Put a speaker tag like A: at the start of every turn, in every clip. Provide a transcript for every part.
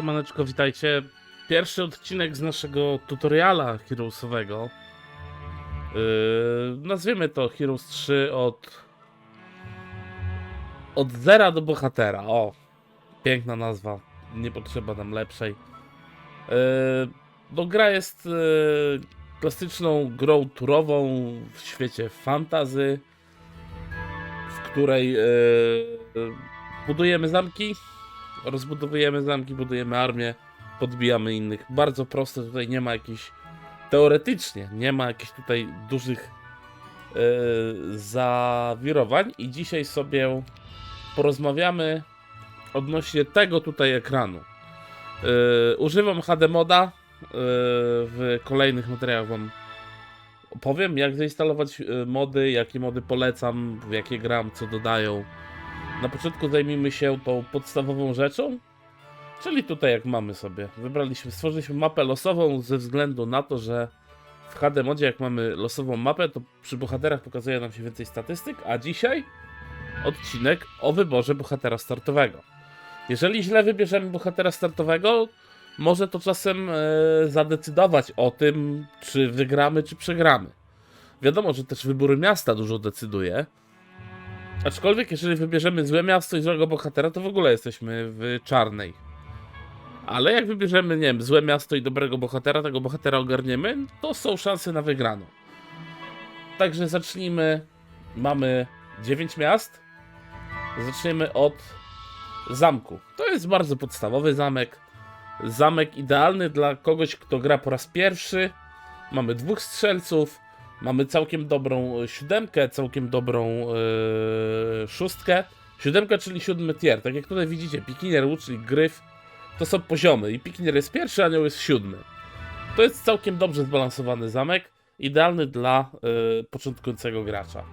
A: Siemaneczko, witajcie. Pierwszy odcinek z naszego tutoriala Heroesowego. Yy, nazwiemy to Heroes 3 od... Od zera do bohatera. O, piękna nazwa. Nie potrzeba nam lepszej. Yy, no gra jest yy, klasyczną grą turową w świecie fantazy, w której yy, budujemy zamki, rozbudowujemy zamki, budujemy armię, podbijamy innych. Bardzo proste, tutaj nie ma jakichś, teoretycznie, nie ma jakichś tutaj dużych e, zawirowań i dzisiaj sobie porozmawiamy odnośnie tego tutaj ekranu. E, używam HD moda, e, w kolejnych materiałach wam opowiem, jak zainstalować mody, jakie mody polecam, w jakie gram, co dodają. Na początku zajmijmy się tą podstawową rzeczą, czyli tutaj jak mamy sobie, wybraliśmy, stworzyliśmy mapę losową ze względu na to, że w HD modzie jak mamy losową mapę, to przy bohaterach pokazuje nam się więcej statystyk, a dzisiaj odcinek o wyborze bohatera startowego. Jeżeli źle wybierzemy bohatera startowego, może to czasem e, zadecydować o tym, czy wygramy, czy przegramy. Wiadomo, że też wybór miasta dużo decyduje, Aczkolwiek, jeżeli wybierzemy złe miasto i złego bohatera, to w ogóle jesteśmy w czarnej. Ale jak wybierzemy, nie wiem, złe miasto i dobrego bohatera, tego bohatera ogarniemy, to są szanse na wygraną. Także zacznijmy. Mamy 9 miast. Zaczniemy od zamku. To jest bardzo podstawowy zamek. Zamek idealny dla kogoś, kto gra po raz pierwszy. Mamy dwóch strzelców. Mamy całkiem dobrą e, siódemkę, całkiem dobrą yy, szóstkę. Siódemka, czyli siódmy tier. Tak jak tutaj widzicie, Pikinier, czyli Gryf, to są poziomy. I Pikinier jest pierwszy, Anioł jest siódmy. To jest całkiem dobrze zbalansowany zamek. Idealny dla yy, początkującego gracza.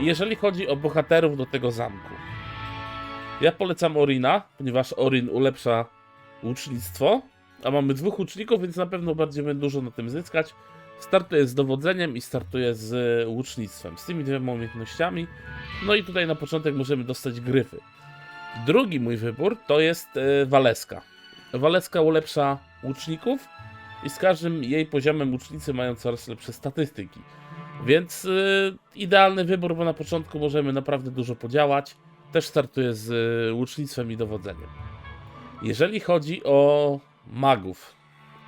A: I jeżeli chodzi o bohaterów do tego zamku. Ja polecam Orina, ponieważ Orin ulepsza łucznictwo. A mamy dwóch łuczników, więc na pewno będziemy dużo na tym zyskać. Startuję z dowodzeniem i startuję z łucznictwem. Z tymi dwiema umiejętnościami. No i tutaj na początek możemy dostać gryfy. Drugi mój wybór to jest e, Waleska. Waleska ulepsza łuczników i z każdym jej poziomem łucznicy mają coraz lepsze statystyki. Więc e, idealny wybór, bo na początku możemy naprawdę dużo podziałać. Też startuję z e, łucznictwem i dowodzeniem. Jeżeli chodzi o magów,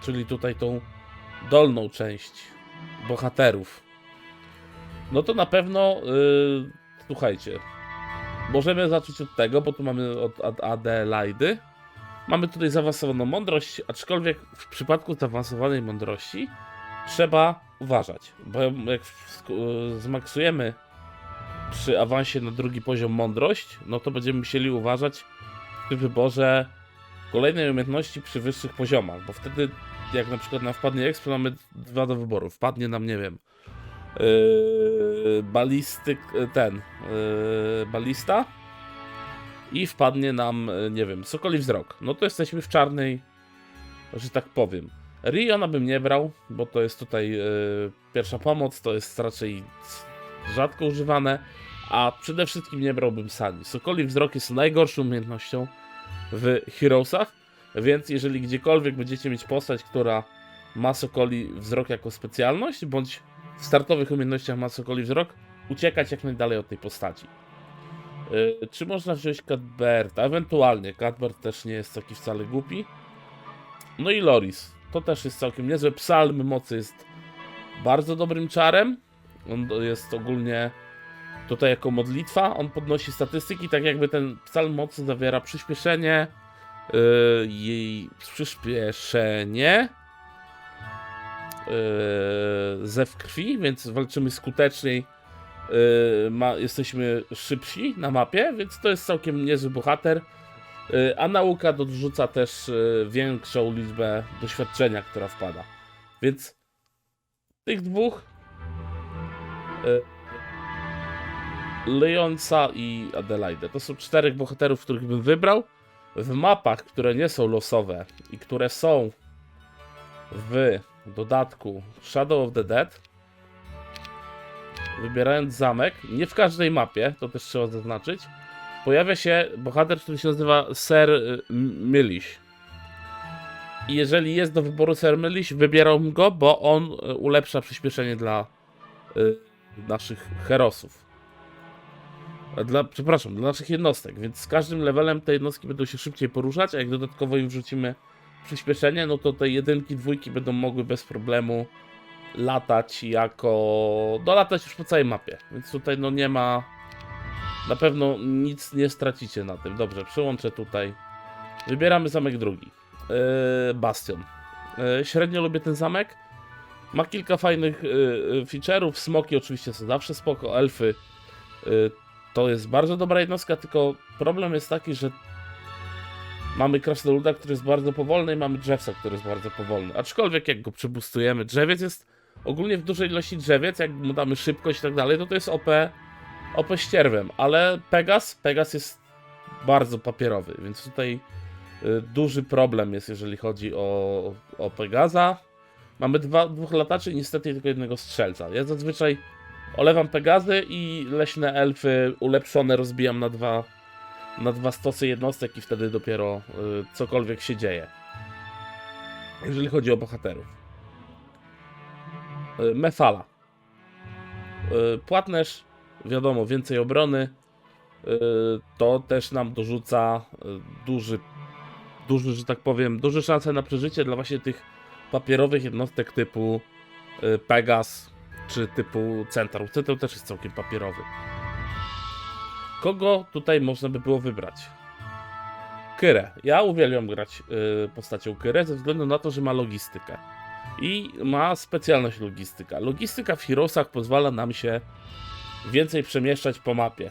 A: czyli tutaj tą dolną część bohaterów, no to na pewno yy, słuchajcie. Możemy zacząć od tego, bo tu mamy od, od Adelaidy. Mamy tutaj zaawansowaną mądrość, aczkolwiek w przypadku zaawansowanej mądrości trzeba uważać, bo jak yy, zmaksujemy przy awansie na drugi poziom mądrość, no to będziemy musieli uważać przy wyborze kolejnej umiejętności przy wyższych poziomach, bo wtedy jak na przykład nam wpadnie exp, to mamy dwa do wyboru. Wpadnie nam, nie wiem, yy, balistyk, ten, yy, balista i wpadnie nam, nie wiem, sokoli wzrok. No to jesteśmy w czarnej, że tak powiem. Riona bym nie brał, bo to jest tutaj yy, pierwsza pomoc, to jest raczej rzadko używane, a przede wszystkim nie brałbym Sani. Sokoli wzrok jest najgorszą umiejętnością w Heroesach, więc jeżeli gdziekolwiek będziecie mieć postać, która ma Sokoli wzrok jako specjalność, bądź w startowych umiejętnościach ma Sokoli wzrok, uciekać jak najdalej od tej postaci. Yy, czy można wziąć Cadberta? Ewentualnie, Cadbert też nie jest taki wcale głupi. No i Loris, to też jest całkiem niezłe. Psalm mocy jest bardzo dobrym czarem. On jest ogólnie tutaj jako modlitwa. On podnosi statystyki, tak jakby ten psalm mocy zawiera przyspieszenie, jej przyspieszenie, yy, zew krwi, więc walczymy skuteczniej. Yy, ma, jesteśmy szybsi na mapie, więc to jest całkiem niezły bohater. Yy, a nauka dorzuca też yy, większą liczbę doświadczenia, która wpada. Więc tych dwóch yy, Leonca i Adelaide. To są czterech bohaterów, których bym wybrał. W mapach, które nie są losowe i które są w dodatku Shadow of the Dead, wybierając zamek, nie w każdej mapie, to też trzeba zaznaczyć, pojawia się bohater, który się nazywa Ser y, M- Milish. I jeżeli jest do wyboru Sermyliś, wybieram go, bo on y, ulepsza przyspieszenie dla y, naszych herosów. Dla, przepraszam, dla naszych jednostek, więc z każdym levelem te jednostki będą się szybciej poruszać, a jak dodatkowo im wrzucimy przyspieszenie, no to te jedynki, dwójki będą mogły bez problemu latać jako... no latać już po całej mapie, więc tutaj no nie ma... Na pewno nic nie stracicie na tym. Dobrze, przełączę tutaj. Wybieramy zamek drugi. Yy, Bastion. Yy, średnio lubię ten zamek. Ma kilka fajnych yy, yy, feature'ów. Smoki oczywiście są zawsze spoko. Elfy yy, to jest bardzo dobra jednostka, tylko problem jest taki, że mamy Krasnoluda, który jest bardzo powolny i mamy Drzewca, który jest bardzo powolny. Aczkolwiek jak go przebustujemy, drzewiec jest ogólnie w dużej ilości drzewiec, jak mu damy szybkość i tak dalej, to to jest OP, OP ścierwem, ale Pegas, Pegas jest bardzo papierowy, więc tutaj y, duży problem jest, jeżeli chodzi o, o Pegaza. Mamy dwa, dwóch lataczy i niestety tylko jednego strzelca. Ja zazwyczaj olewam Pegazy i leśne elfy ulepszone rozbijam na dwa, na dwa stosy jednostek i wtedy dopiero y, cokolwiek się dzieje. Jeżeli chodzi o bohaterów. Y, Mefala. Y, Płatnerz, wiadomo, więcej obrony. Y, To też nam dorzuca y, duży, duży, że tak powiem, duże szanse na przeżycie dla właśnie tych papierowych jednostek typu y, Pegas czy typu Centaur. Centaur też jest całkiem papierowy. Kogo tutaj można by było wybrać? Kyrę. Ja uwielbiam grać y, postacią Kyrę ze względu na to, że ma logistykę. I ma specjalność logistyka. Logistyka w Heroesach pozwala nam się więcej przemieszczać po mapie.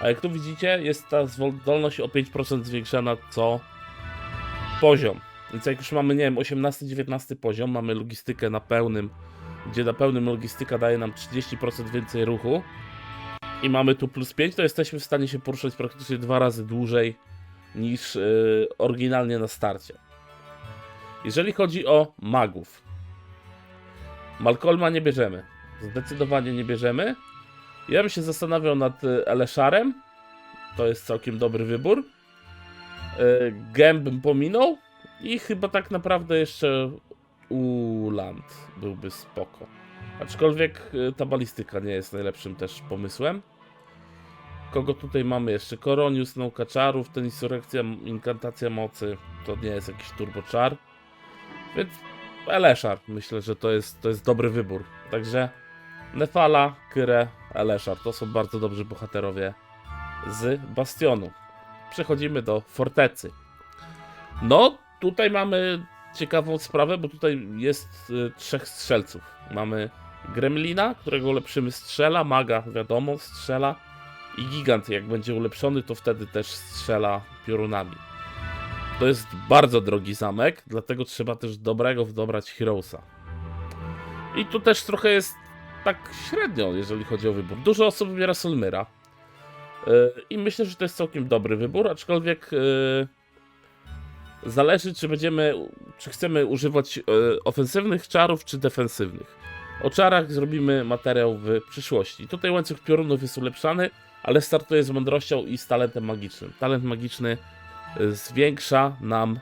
A: A jak tu widzicie, jest ta zdolność o 5% zwiększana co poziom. Więc jak już mamy, nie wiem, 18-19 poziom, mamy logistykę na pełnym, gdzie na pełnym logistyka daje nam 30% więcej ruchu i mamy tu plus 5, to jesteśmy w stanie się poruszać praktycznie dwa razy dłużej niż yy, oryginalnie na starcie. Jeżeli chodzi o magów, Malcolma nie bierzemy. Zdecydowanie nie bierzemy. Ja bym się zastanawiał nad y, Eleszarem. To jest całkiem dobry wybór. Y, Gem bym pominął. I chyba tak naprawdę jeszcze Uland byłby spoko. Aczkolwiek y, ta balistyka nie jest najlepszym też pomysłem. Kogo tutaj mamy jeszcze? Koronius, nauka czarów, ten insurrekcja, inkantacja mocy. To nie jest jakiś turboczar. Więc Eleszar myślę, że to jest, to jest dobry wybór. Także Nefala, Kyre, Eleszar to są bardzo dobrzy bohaterowie z Bastionu. Przechodzimy do Fortecy. No, tutaj mamy ciekawą sprawę, bo tutaj jest y, trzech strzelców. Mamy Gremlina, którego ulepszymy strzela, Maga, wiadomo, strzela i Gigant, jak będzie ulepszony, to wtedy też strzela piorunami. To jest bardzo drogi zamek, dlatego trzeba też dobrego dobrać Heroesa. I tu też trochę jest tak średnio, jeżeli chodzi o wybór. Dużo osób wybiera Solmyra. Yy, I myślę, że to jest całkiem dobry wybór, aczkolwiek yy, zależy, czy będziemy, czy chcemy używać yy, ofensywnych czarów, czy defensywnych. O czarach zrobimy materiał w przyszłości. Tutaj łańcuch piorunów jest ulepszany, ale startuje z mądrością i z talentem magicznym. Talent magiczny y, zwiększa nam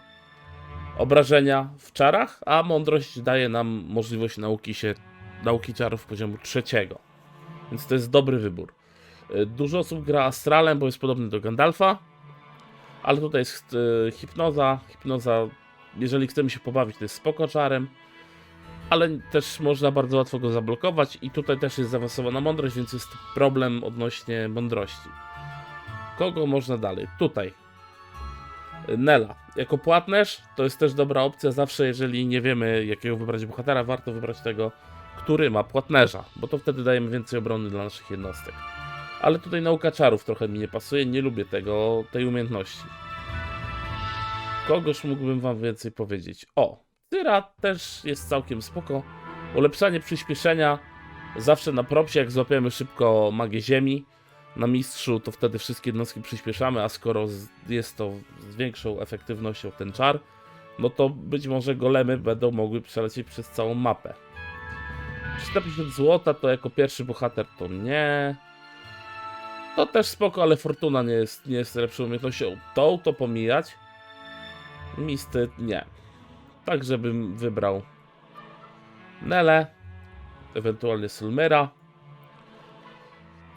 A: obrażenia w czarach, a mądrość daje nam możliwość nauki się nauki czarów poziomu trzeciego. Więc to jest dobry wybór. Y, Dużo osób gra Astralem, bo jest podobny do Gandalfa, ale tutaj jest y, hipnoza. Hipnoza, jeżeli chcemy się pobawić, to jest spoko czarem, ale też można bardzo łatwo go zablokować i tutaj też jest zaawansowana mądrość, więc jest problem odnośnie mądrości. Kogo można dalej? Tutaj. Nela. Jako płatnerz to jest też dobra opcja. Zawsze, jeżeli nie wiemy, jakiego wybrać bohatera, warto wybrać tego, który ma płatnerza, bo to wtedy dajemy więcej obrony dla naszych jednostek. Ale tutaj nauka czarów trochę mi nie pasuje, nie lubię tego, tej umiejętności. Kogoż mógłbym wam więcej powiedzieć? O, Tyra też jest całkiem spoko. Ulepszanie przyspieszenia zawsze na propsie, jak złapiemy szybko magię ziemi na mistrzu, to wtedy wszystkie jednostki przyspieszamy, a skoro jest to z większą efektywnością ten czar, no to być może golemy będą mogły przelecieć przez całą mapę. 350 złota to jako pierwszy bohater to nie. To też spoko, ale Fortuna nie jest, nie jest lepszą umiejętnością. Tą to pomijać. Misty nie. Tak, żebym wybrał Nele, ewentualnie Sulmera.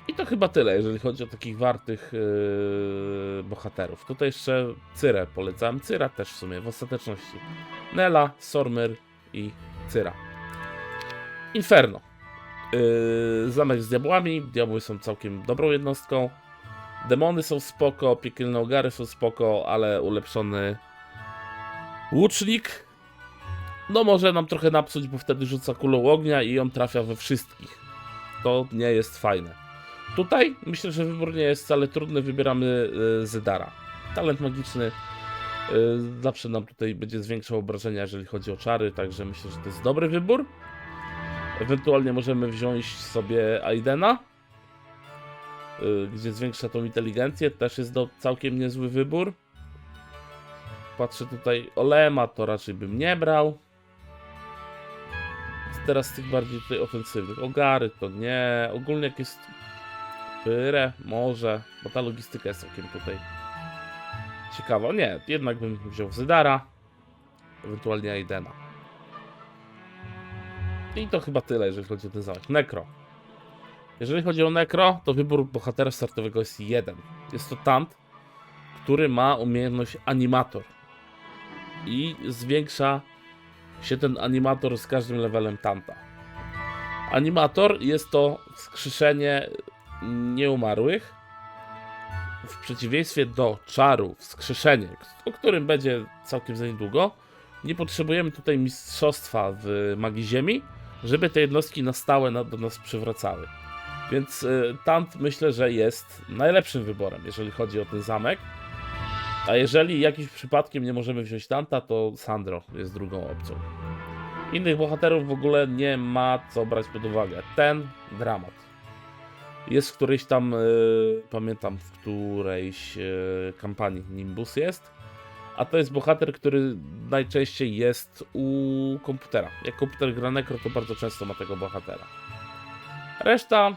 A: I to chyba tyle, jeżeli chodzi o takich wartych yy, bohaterów. Tutaj jeszcze Cyrę polecam. Cyra też w sumie, w ostateczności. Nela, Sormer i Cyra. Inferno. Yy, zamek z diabłami. Diabły są całkiem dobrą jednostką. Demony są spoko, piekielne ogary są spoko, ale ulepszony łucznik. No może nam trochę napsuć, bo wtedy rzuca kulą ognia i on trafia we wszystkich. To nie jest fajne. Tutaj myślę, że wybór nie jest wcale trudny. Wybieramy y, Zydara. Talent magiczny y, zawsze nam tutaj będzie zwiększał obrażenia, jeżeli chodzi o czary, także myślę, że to jest dobry wybór. Ewentualnie możemy wziąć sobie Aidena, y, gdzie zwiększa tą inteligencję. Też jest do całkiem niezły wybór. Patrzę tutaj Olema, to raczej bym nie brał. Teraz z tych bardziej tutaj ofensywnych. Ogary to nie. Ogólnie jak jest Pyrę, może, bo ta logistyka jest całkiem tutaj ciekawa. Nie, jednak bym wziął Zydara, ewentualnie Aidena. I to chyba tyle, jeżeli chodzi o ten zamek. Necro. Jeżeli chodzi o Necro, to wybór bohatera startowego jest jeden. Jest to Tant, który ma umiejętność Animator. I zwiększa się ten Animator z każdym levelem Tanta. Animator jest to wskrzeszenie nieumarłych. W przeciwieństwie do czaru wskrzeszenie, o którym będzie całkiem za niedługo, nie potrzebujemy tutaj mistrzostwa w magii ziemi, żeby te jednostki na stałe do nas przywracały. Więc y, Tant myślę, że jest najlepszym wyborem, jeżeli chodzi o ten zamek. A jeżeli jakimś przypadkiem nie możemy wziąć Tanta, to Sandro jest drugą opcją. Innych bohaterów w ogóle nie ma co brać pod uwagę. Ten dramat. Jest w którejś tam, y, pamiętam, w którejś y, kampanii Nimbus jest. A to jest bohater, który najczęściej jest u komputera. Jak komputer gra Necro, to bardzo często ma tego bohatera. Reszta,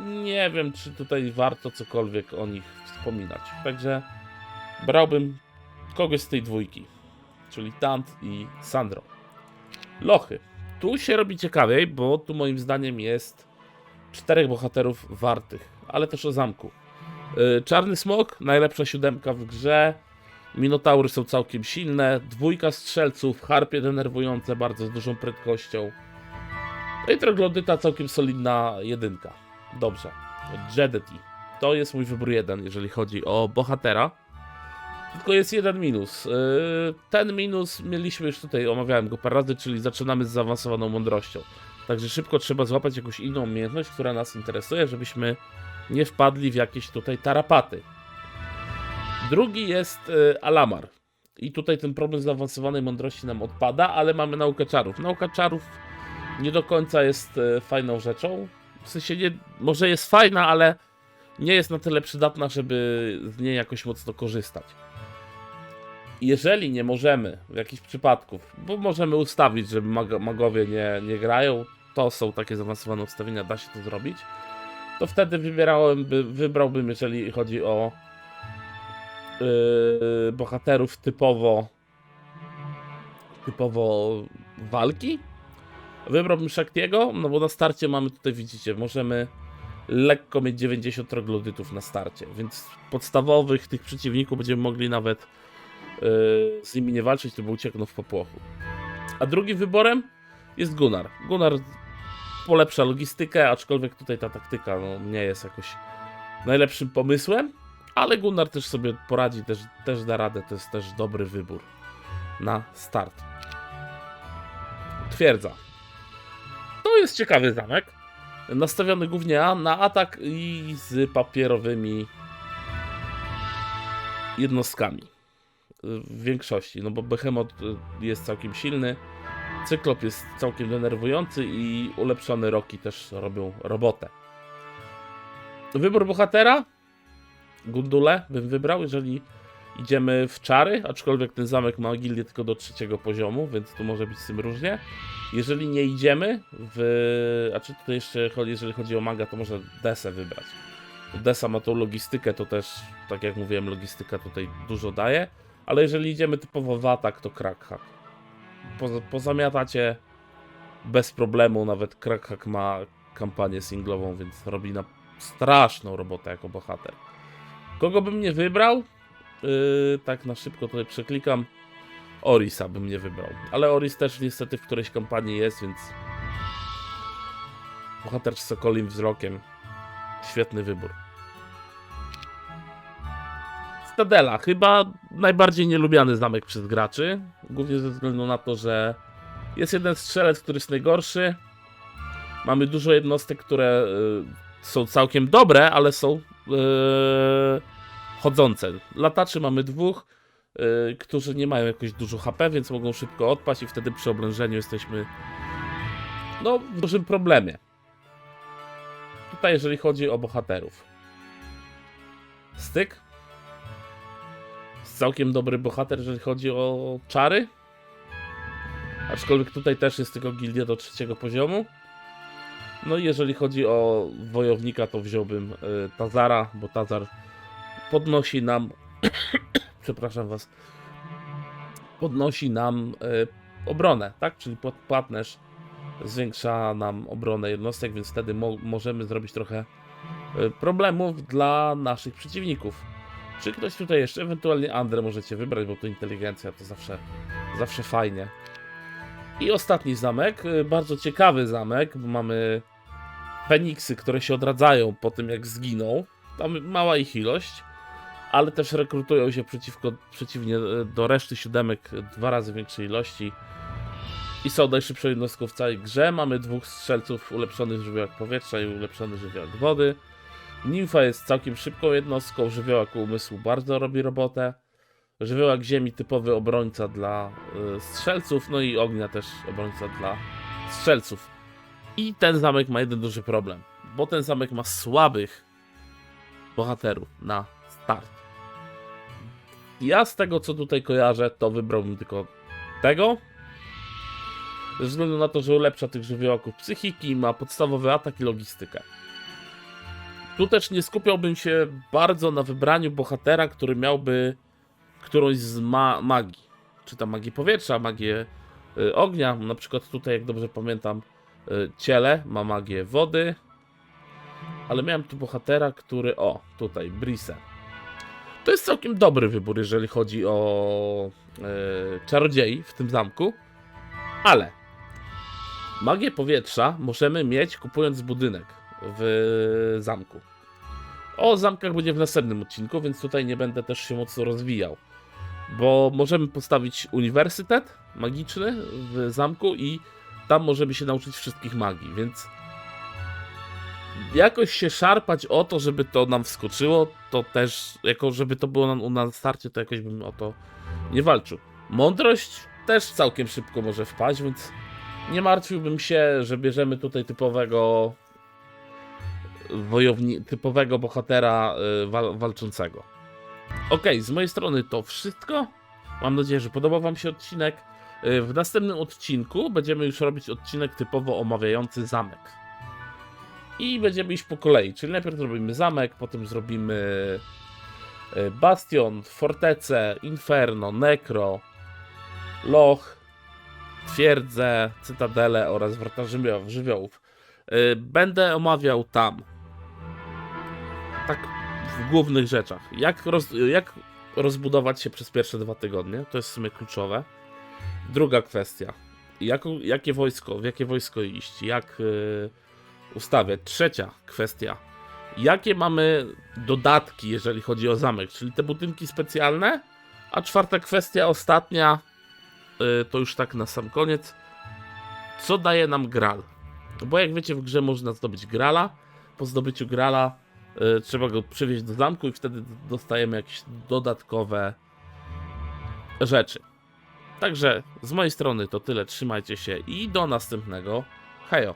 A: nie wiem, czy tutaj warto cokolwiek o nich wspominać. Także brałbym kogoś z tej dwójki, czyli Tant i Sandro. Lochy. Tu się robi ciekawiej, bo tu moim zdaniem jest czterech bohaterów wartych, ale też o zamku. Yy, Czarny Smok, najlepsza siódemka w grze. Minotaury są całkiem silne. Dwójka strzelców, harpie denerwujące bardzo z dużą prędkością. No i troglodyta całkiem solidna jedynka. Dobrze. Jedeti. To jest mój wybór jeden, jeżeli chodzi o bohatera. Tylko jest jeden minus. Yy, Ten minus mieliśmy już tutaj, omawiałem go parę razy, czyli zaczynamy z zaawansowaną mądrością. Także szybko trzeba złapać jakąś inną umiejętność, która nas interesuje, żebyśmy nie wpadli w jakieś tutaj tarapaty. Drugi jest y, Alamar. I tutaj ten problem zaawansowanej mądrości nam odpada, ale mamy naukę czarów. Nauka czarów nie do końca jest y, fajną rzeczą. W sensie nie, może jest fajna, ale nie jest na tyle przydatna, żeby z niej jakoś mocno korzystać. Jeżeli nie możemy w jakichś przypadków, bo możemy ustawić, żeby mag magowie nie, nie grają, to są takie zaawansowane ustawienia, da się to zrobić, to wtedy wybierałem, by, wybrałbym, jeżeli chodzi o yy, bohaterów typowo typowo walki. Wybrałbym Shaktiego, no bo na starcie mamy tutaj, widzicie, możemy lekko mieć 90 troglodytów na starcie, więc podstawowych tych przeciwników będziemy mogli nawet yy, z nimi nie walczyć, to uciekną w popłochu. A drugim wyborem jest Gunnar. Gunnar polepsza logistykę, aczkolwiek tutaj ta taktyka no, nie jest jakoś najlepszym pomysłem, ale Gunnar też sobie poradzi, też, też da radę, to jest też dobry wybór na start. Twierdza. To jest ciekawy zamek. Nastawiony głównie na atak i z papierowymi jednostkami. W większości, no bo Behemoth y, jest całkiem silny. Cyklop jest całkiem denerwujący i ulepszone roki też robią robotę. Wybór bohatera? Gundule bym wybrał, jeżeli idziemy w czary, aczkolwiek ten zamek ma gildię tylko do trzeciego poziomu, więc tu może być z tym różnie. Jeżeli nie idziemy w... A czy tutaj jeszcze, jeżeli chodzi o maga, to może Desę wybrać. Desa ma tą logistykę, to też, tak jak mówiłem, logistyka tutaj dużo daje. Ale jeżeli idziemy typowo w atak, to crackhack. Poza, pozamiatacie bez problemu, nawet crackhack ma kampanię singlową, więc robi na straszną robotę jako bohater. Kogo bym nie wybrał? Yy, tak na szybko tutaj przeklikam. Orisa bym nie wybrał. Ale Oris też niestety w którejś kampanii jest, więc bohater z sokolim wzrokiem. Świetny wybór. Stadela, chyba najbardziej nielubiany zamek przez graczy. Głównie ze względu na to, że jest jeden strzelec, który jest najgorszy. Mamy dużo jednostek, które y, są całkiem dobre, ale są chodzące. Lataczy mamy dwóch, y, którzy nie mają jakoś dużo HP, więc mogą szybko odpaść i wtedy przy oblężeniu jesteśmy no, w dużym problemie. Tutaj jeżeli chodzi o bohaterów. Styk. Jest Całkiem dobry bohater, jeżeli chodzi o czary. Aczkolwiek tutaj też jest tylko gildia do trzeciego poziomu. No i jeżeli chodzi o wojownika, to wziąłbym y, Tazara, bo Tazar podnosi nam. przepraszam was. Podnosi nam y, obronę, tak? Czyli płat- płatnerz zwiększa nam obronę jednostek, więc wtedy mo- możemy zrobić trochę y, problemów dla naszych przeciwników. Czy ktoś tutaj jeszcze, ewentualnie Andre możecie wybrać, bo to inteligencja to zawsze, zawsze fajnie. I ostatni zamek, bardzo ciekawy zamek, bo mamy Feniksy, które się odradzają po tym jak zginą. Tam mała ich ilość, ale też rekrutują się przeciwko, przeciwnie y, do reszty siódemek dwa razy większej ilości. I są najszybszą jednostką w całej grze. Mamy dwóch strzelców ulepszonych w żywiołach powietrza i ulepszony w żywiołach wody. Nimfa jest całkiem szybką jednostką, żywiołak umysłu bardzo robi robotę. Żywiołak ziemi typowy obrońca dla y, strzelców, no i ognia też obrońca dla strzelców. I ten zamek ma jeden duży problem, bo ten zamek ma słabych bohaterów na start. Ja z tego co tutaj kojarzę, to wybrałbym tylko tego. Ze względu na to, że ulepsza tych żywiołaków psychiki, ma podstawowy atak i logistykę. Tu też nie skupiałbym się bardzo na wybraniu bohatera, który miałby którąś z ma magii. Czy tam magię powietrza, magię y, ognia. Na przykład tutaj, jak dobrze pamiętam, ciele ma magię wody. Ale miałem tu bohatera, który. O, tutaj, Brise. To jest całkiem dobry wybór, jeżeli chodzi o y, czarodziei w tym zamku. Ale magię powietrza możemy mieć kupując budynek w zamku. O zamkach będzie w następnym odcinku, więc tutaj nie będę też się mocno rozwijał. Bo możemy postawić uniwersytet magiczny w zamku i tam możemy się nauczyć wszystkich magii, więc jakoś się szarpać o to, żeby to nam wskoczyło, to też, jako żeby to było na, na starcie, to jakoś bym o to nie walczył. Mądrość też całkiem szybko może wpaść, więc nie martwiłbym się, że bierzemy tutaj typowego wojowni, typowego bohatera y, wal, walczącego. Ok, z mojej strony to wszystko. Mam nadzieję, że podobał Wam się odcinek. Y, W następnym odcinku będziemy już robić odcinek typowo omawiający zamek. I będziemy iść po kolei, czyli najpierw zrobimy zamek, potem zrobimy y, bastion, fortecę, inferno, nekro, loch, twierdzę, cytadelę oraz wrota żywioł- żywiołów. Y, Będę omawiał tam tak w głównych rzeczach. Jak, roz, jak rozbudować się przez pierwsze dwa tygodnie, to jest w sumie kluczowe. Druga kwestia, jaką, jakie wojsko, w jakie wojsko iść, jak y, ustawiać. Trzecia kwestia, jakie mamy dodatki, jeżeli chodzi o zamek, czyli te budynki specjalne. A czwarta kwestia, ostatnia, y, to już tak na sam koniec, co daje nam Gral? Bo jak wiecie, w grze można zdobyć Grala. Po zdobyciu Grala y, trzeba go przywieźć do zamku i wtedy dostajemy jakieś dodatkowe rzeczy. Także z mojej strony to tyle. Trzymajcie się i do następnego. Hejo.